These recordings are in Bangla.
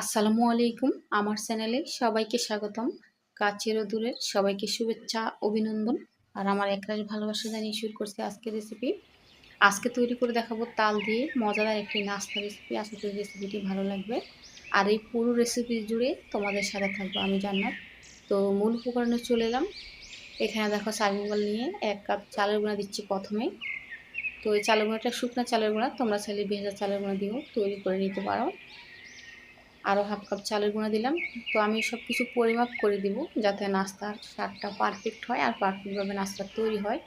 আসসালামু আলাইকুম। আমার চ্যানেলে সবাইকে স্বাগতম। কাছের ও দূরের সবাইকে শুভেচ্ছা, অভিনন্দন। আর আমার একরাশ ভালোবাসা জানিয়ে শুরু করছি আজকের রেসিপি আজকে তৈরি করে দেখাবো তাল দিয়ে মজাদার একটি নাস্তা রেসিপি করি রেসিপিটি ভালো লাগবে। আর এই পুরো রেসিপি জুড়ে তোমাদের সাথে থাকব আমি জান্নাত। তো মূল উপকরণে চলে এলাম। এখানে দেখো চালমুগাল নিয়ে এক কাপ চালের গুঁড়া দিচ্ছি প্রথমে। তো এই চালের গুঁড়াটা শুকনো চালের গুঁড়া, তোমরা চাইলে ভেজা চালের গুঁড়া দিয়েও তৈরি করে নিতে পারো। আরও হাফ কাপ চালের গুঁড়া দিলাম। তো আমি সব কিছু পরিমাপ করে দিব যাতে নাস্তার স্বাদটা পারফেক্ট হয় আর পারফেক্টভাবে নাস্তা তৈরি হয়।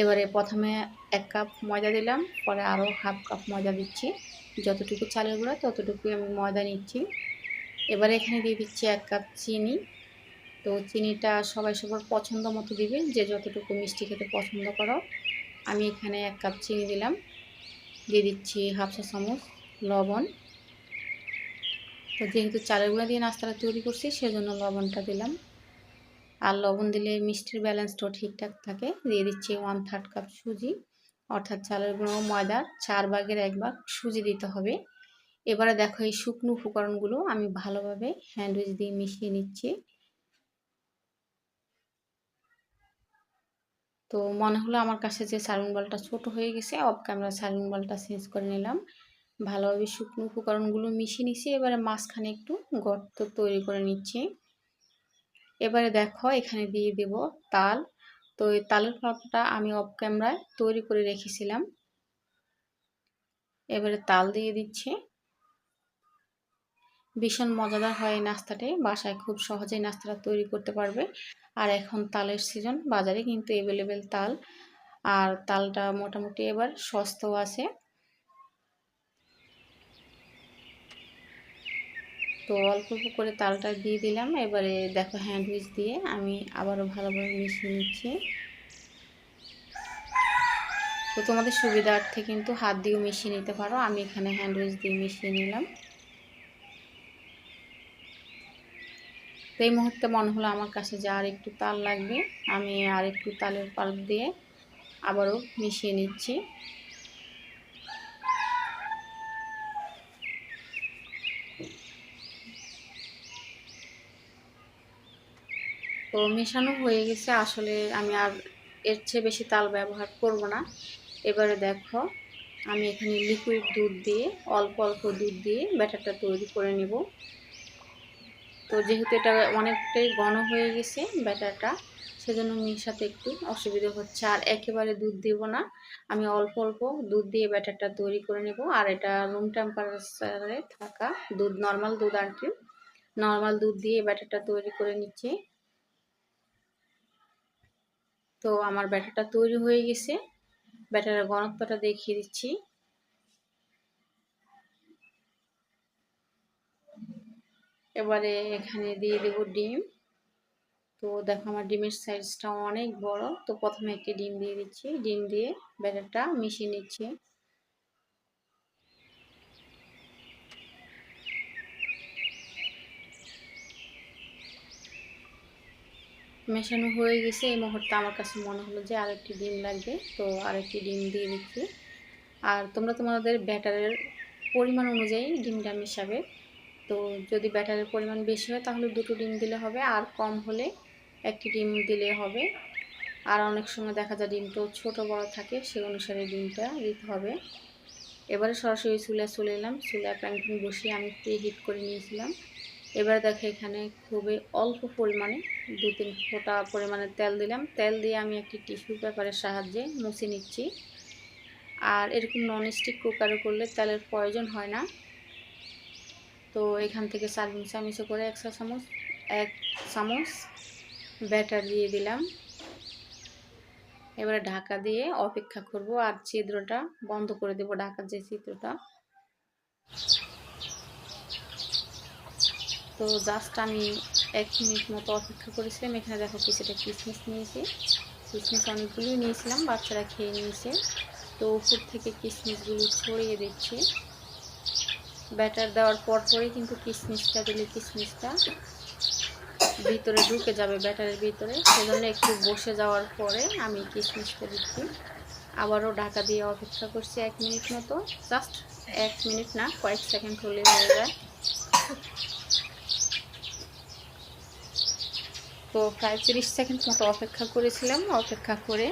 এবারে প্রথমে এক কাপ ময়দা দিলাম, পরে আরও হাফ কাপ ময়দা দিচ্ছি। যতটুকু চালের গুঁড়া ততটুকু আমি ময়দা নিচ্ছি। এবারে এখানে দিয়ে দিচ্ছি এক কাপ চিনি। তো চিনিটা সবাই সবার পছন্দ মতো দিবে, যে যতটুকু মিষ্টি খেতে পছন্দ করো। আমি এখানে এক কাপ চিনি দিলাম। দিয়ে দিচ্ছি হাফ চা চামচ লবণ। তো যেহেতু চালের গুঁড়া দিয়ে নাস্তাটা তৈরি করছি, সেজন্য লবণটা দিলাম। আর লবণ দিলে মিষ্টির ব্যালেন্সটাও ঠিকঠাক থাকে। দিয়ে দিচ্ছি ওয়ান থার্ড কাপ সুজি, অর্থাৎ চালের গুঁড়ো ময়দার চার ভাগের এক ভাগ সুজি দিতে হবে। এবারে দেখো এই শুকনো উপকরণগুলো আমি ভালোভাবে হ্যান্ডউইচ দিয়ে মিশিয়ে নিচ্ছি। তো মনে হলো আমার কাছে যে সার্ভিং বলটা ছোট হয়ে গেছে অফ ক্যামেরা সার্ভিং বলটা চেঞ্জ করে নিলাম। ভালোভাবে শুকনো উপকরণগুলো মিশিয়ে নিচ্ছি। এবারে মাঝখানে একটু গর্ত তৈরি করে নিচ্ছি। এবারে দেখো এখানে দিয়ে দেব তাল। তো এই তালের পাপড়টা আমি অফ ক্যামেরায় তৈরি করে রেখেছিলাম। এবারে তাল দিয়ে দিচ্ছে। ভীষণ মজাদার হয় এই নাস্তাটি। বাসায় খুব সহজেই নাস্তাটা তৈরি করতে পারবে। আর এখন তালের সিজন বাজারে কিন্তু অ্যাভেলেবেল তাল। আর তালটা মোটামুটি এবার সস্তাও আছে। তো অল্প অল্প করে তালটা দিয়ে দিলাম। এবারে দেখো হ্যান্ড উইচ দিয়ে আমি আবারও ভালোভাবে মিশিয়ে নিচ্ছি। তো তোমাদের সুবিধার্থে কিন্তু হাত দিয়েও মিশিয়ে নিতে পারো। আমি এখানে হ্যান্ড উইচ দিয়ে মিশিয়ে নিলাম। তো এই মুহূর্তে মনে হলো আমার কাছে যে আর একটু তাল লাগবে। আমি আর একটু তালের পাল্প দিয়ে আবারও মিশিয়ে নিচ্ছি। তো মেশানো হয়ে গেছে। আসলে আমি আর এর চেয়ে বেশি তাল ব্যবহার করব না। এবারে দেখো, আমি এখানে লিকুইড দুধ দিয়ে, অল্প অল্প দুধ দিয়ে ব্যাটারটা তৈরি করে নেব। তো যেহেতু এটা অনেকটাই ঘন হয়ে গেছে ব্যাটারটা, সেজন্য মেশাতে একটু অসুবিধা হচ্ছে। আর একেবারে দুধ দেব না। আমি অল্প অল্প দুধ দিয়ে ব্যাটারটা তৈরি করে নেব। আর এটা রুম টেম্পারেচারে থাকা দুধ নর্মাল দুধ আর কি নর্মাল দুধ দিয়ে ব্যাটারটা তৈরি করে নিচ্ছি। তো আমার ব্যাটারটা তৈরি হয়ে গেছে। ব্যাটারের ঘনত্বটা দেখিয়ে দিচ্ছি। এবারে এখানে দিয়ে দেব ডিম। তো দেখো আমার ডিমের সাইজটা অনেক বড়। তো প্রথমে একটি ডিম দিয়ে দিচ্ছি। ডিম দিয়ে ব্যাটারটা মিশিয়ে নিচ্ছি। মেশানো হয়ে গেছে। এই মুহূর্তে আমার কাছে মনে হলো যে আরেকটি ডিম লাগবে, তো আরেকটি ডিম দিয়ে দিচ্ছি। আর তোমরা তোমাদের ব্যাটারের পরিমাণ অনুযায়ী ডিমটা মেশাবে। তো যদি ব্যাটারের পরিমাণ বেশি হয়, তাহলে দুটো ডিম দিলে হবে, আর কম হলে একটি ডিম দিলে হবে। আর অনেক সময় দেখা যায় ডিমটাও ছোটো বড় থাকে, সে অনুসারে ডিমটা দিতে হবে। এবারে সরাসরি চুলা চলে এলাম। চুলায় প্যান্টিং বসিয়ে আমি হিট করে নিয়েছিলাম। এবার দেখো এখানে খুবই অল্প পরিমাণে দু তিন ফোঁটা পরিমাণে তেল দিলাম। তেল দিয়ে আমি একটি টিস্যু পেপারের সাহায্যে মুছে নিচ্ছি। আর এরকম ননস্টিক কুকারে করলে তেলের প্রয়োজন হয় না। তো এখান থেকে সার্ভিং চামিচে করে এক চামচ এক চামচ ব্যাটার দিয়ে দিলাম। এবারে ঢাকা দিয়ে অপেক্ষা করব আর ছিদ্রটা বন্ধ করে দেব, ঢাকার যে ছিদ্রটা। তো জাস্ট আমি এক মিনিট মতো অপেক্ষা করেছিলাম। এখানে দেখো কিছুটা কিসমিস নিয়েছি। কিসমিস অনেকগুলোই নিয়েছিলাম, বাচ্চারা খেয়ে নিয়েছে। তো উপর থেকে কিসমিসগুলো ছড়িয়ে দিচ্ছি। ব্যাটার দেওয়ার পর পরেই কিন্তু কিসমিসটা দিলে কিসমিসটা ভিতরে ঢুকে যাবে ব্যাটারের ভিতরে। সেজন্য একটু বসে যাওয়ার পরে আমি কিসমিসটা দিচ্ছি। আবারও ঢাকা দিয়ে অপেক্ষা করছি এক মিনিট মতো। জাস্ট এক মিনিট না, কয়েক সেকেন্ড হলে হয়ে যায়। তো প্রায় তিরিশ সেকেন্ড মতো অপেক্ষা করেছিলাম, অপেক্ষা করে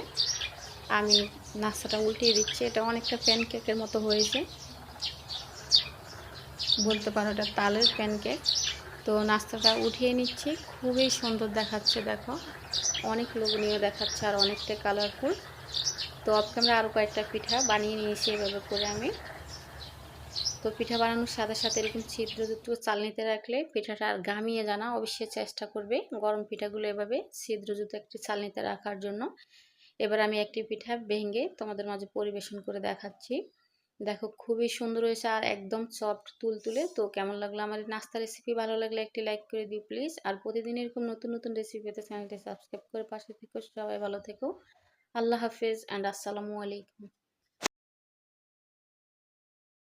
আমি নাস্তাটা উল্টিয়ে দিচ্ছি। এটা অনেকটা প্যানকেকের মতো হয়েছে। বলতে পারো এটা তালের প্যানকেক। তো নাস্তাটা উঠিয়ে নিচ্ছি। খুবই সুন্দর দেখাচ্ছে, দেখো। অনেক লোভনীয় দেখাচ্ছে আর অনেকটা কালারফুল তো অফ ক্যামেরা আরও কয়েকটা পিঠা বানিয়ে নিয়েছি এভাবে করে আমি। তো পিঠা বানানোর সাথে সাথে এরকম ছিদ্রযুক্ত চালনিতে রাখলে পিঠাটা আর গামিয়ে জানা অবশ্যই চেষ্টা করবে গরম পিঠাগুলো এভাবে ছিদ্রযুক্ত একটি চালনিতে রাখার জন্য। এবার আমি একটি পিঠা ভেঙে তোমাদের মাঝে পরিবেশন করে দেখাচ্ছি। দেখো খুবই সুন্দর হয়েছে আর একদম সফট তুলতুলে। তো কেমন লাগল আমার নাস্তা রেসিপি ভালো লাগলে একটি লাইক করে দিও প্লিজ আর প্রতিদিন এরকম নতুন নতুন রেসিপি পেতে চ্যানেলটি সাবস্ক্রাইব করে পাশে থেকো সবাই ভালো থেকো। আল্লাহ হাফেজ অ্যান্ড আসসালামু আলাইকুম।